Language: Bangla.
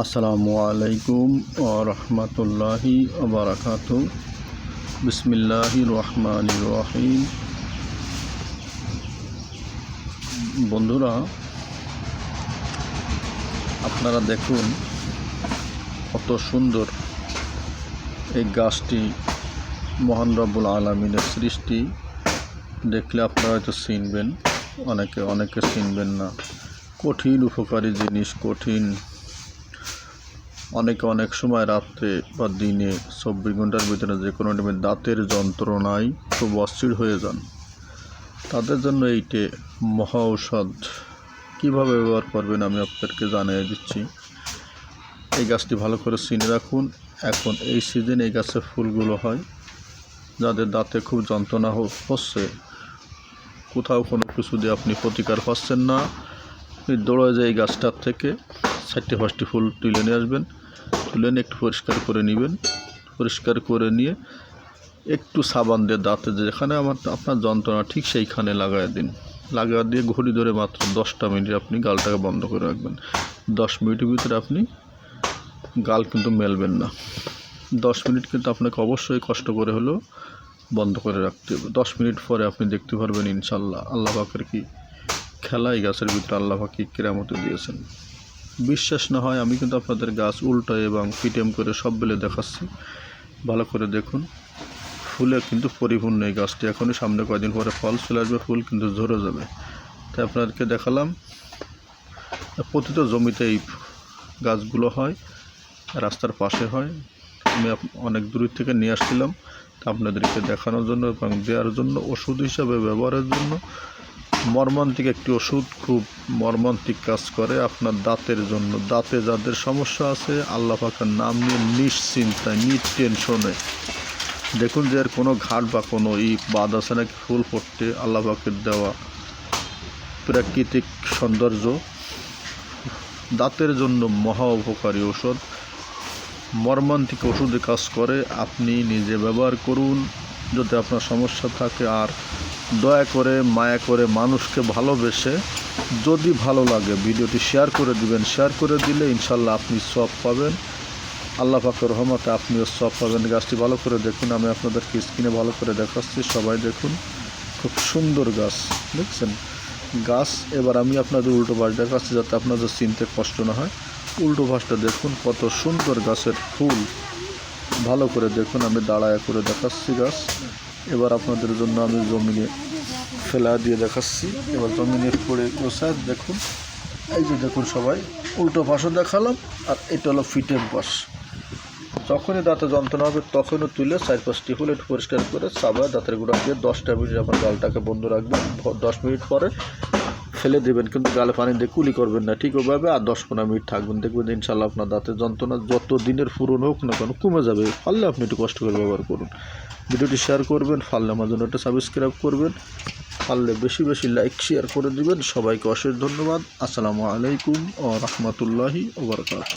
আসসালামু আলাইকুম ও রহমতুল্লাহি বারাকাত। বিসমিল্লাহি রহমান রহিম। বন্ধুরা, আপনারা দেখুন কত সুন্দর এই গাছটি মহান রব্বুল আলমিনের সৃষ্টি। দেখলে আপনারা হয়তো চিনবেন, অনেকে অনেকে চিনবেন না। কঠিন উপকারী জিনিস, কঠিন অনেকে অনেক সময় রাত্রে বা দিনে চব্বিশ ঘণ্টার ভিতরে যে কোনো টাইমে দাঁতের যন্ত্রণায় খুব অস্থির হয়ে যান। তাদের জন্য এইটে মহা ঔষধ। কীভাবে ব্যবহার করবেন আমি আপনাদেরকে জানিয়ে দিচ্ছি। এই গাছটি ভালো করে চিনে রাখুন। এখন এই সিজন এই গাছের ফুলগুলো হয়, যাদের দাঁতে খুব যন্ত্রণা হচ্ছে। কোথাও কোনো কিছু দিয়ে আপনি প্রতিকার পাচ্ছেন না। দৌড়ে যায় এই গাছটার থেকে চারটে পাঁচটি ফুল তুলে নিয়ে আসবেন। তুলে নিয়ে একটু পরিষ্কার করে নেবেন। পরিষ্কার করে নিয়ে একটু সাবান দিয়ে দাঁতে যেখানে আমার, আপনার যন্ত্রণা ঠিক সেইখানে লাগাই দিন। লাগাই দিয়ে ঘড়ি ধরে মাত্র দশটা মিনিট আপনি গালটাকে বন্ধ করে রাখবেন। দশ মিনিটের ভিতরে আপনি গাল কিন্তু মেলবেন না। দশ মিনিট কিন্তু আপনাকে অবশ্যই কষ্ট করে হলেও বন্ধ করে রাখতে হবে। দশ মিনিট পরে আপনি দেখতে পারবেন ইনশাল্লাহ। আল্লাহ পাকের কি খেলা এই গাছের ভিতরে আল্লাহ পাক কেরামতে দিয়েছেন। বিশ্বাস না হয় আমি কিন্তু আপনাদের গাছ উল্টো এবং পিটেম করে সব বেলে দেখাচ্ছি। ভালো করে দেখুন। ফুলে কিন্তু পরিপূর্ণ এই গাছটি। এখনই সামনে কয়দিন পরে ফল চলে আসবে, ফুল কিন্তু ঝরে যাবে। তাই আপনাদেরকে দেখালাম, প্রতিটা জমিতে এই গাছগুলো হয়, রাস্তার পাশে হয়। আমি অনেক দূর থেকে নিয়ে আসছিলাম। আপনাদেরকে দেখানোর জন্য এবং দেওয়ার জন্য, ওষুধ হিসাবে, ব্যবহারের জন্য মর্মান্তিক একটি ওষুধ খুব মর্মান্তিক কাজ করে আপনার দাঁতের জন্য। দাঁতে যাদের সমস্যা আছে, আল্লাহ পাকের নাম নিয়ে নিশ্চিন্তায় নিটেনশনে দেখুন যে এর কোনো ঘাট বা কোনো ই বাদ আছে নাকি ফুল পড়তে আল্লাহ পাকের দেওয়া প্রাকৃতিক সৌন্দর্য। দাঁতের জন্য মহা উপকারী ওষুধ। মর্মান্তিক ওষুধে কাজ করে, আপনি নিজে ব্যবহার করুন। যদি আপনার সমস্যা থাকে আর দয়া করে, মায়া করে মানুষকে ভালোবেসে যদি ভালো লাগে ভিডিওটি শেয়ার করে দিবেন। শেয়ার করে দিলে ইনশাল্লাহ আপনি সব পাবেন। আল্লাহ পাকের রহমতে আপনিও সব পাবেন। গাছটি ভালো করে দেখুন, আমি আপনাদেরকে স্ক্রিনে ভালো করে দেখাচ্ছি। সবাই দেখুন, খুব সুন্দর গাছ, দেখছেন? গাছ, এবার আমি আপনাদের উল্টো পাশ দেখাচ্ছি যাতে আপনাদের চিনতে কষ্ট না হয়। উল্টো পাশটা দেখুন, কত সুন্দর গাছের ফুল। ভালো করে দেখুন, আমি দাঁড়ায় করে দেখাচ্ছি গাছ। এবার আপনাদের জন্য আমি জমিনে ফেলা দিয়ে দেখাচ্ছি। এবার জমিনে পড়ে গোসায় দেখুন। এই যে দেখুন সবাই, উল্টো পাশও দেখালাম, আর এটা হলো ফিটের পাশ। যখনই দাঁতে যন্ত্রণা হবে তখনও তুলে চার পাঁচটি একটু পরিষ্কার করে সাবায় দাঁতের গুঁড়া দিয়ে দশটা মিনিট আপনার গালটাকে বন্ধ রাখবেন। দশ মিনিট পরে ফেলে দেবেন, কিন্তু গালে পানি দিয়ে কুলি করবেন না। ঠিক ওভাবে আর দশ পনেরো মিনিট থাকবেন। দেখবেন ইনশাল্লাহ আপনার দাঁতের যন্ত্রণা যত দিনের পুরনো হোক না কেন কমে যাবে। ফাললে আপনি একটু কষ্ট করে ব্যবহার করুন। ভিডিওটি শেয়ার করবেন, পারলে আমার জন্য একটা সাবস্ক্রাইব করবেন ফাললে বেশি বেশি লাইক শেয়ার করে দিবেন। সবাইকে অশেষ ধন্যবাদ। আসসালামু আলাইকুম ও রহমতুল্লাহি ওবরকাত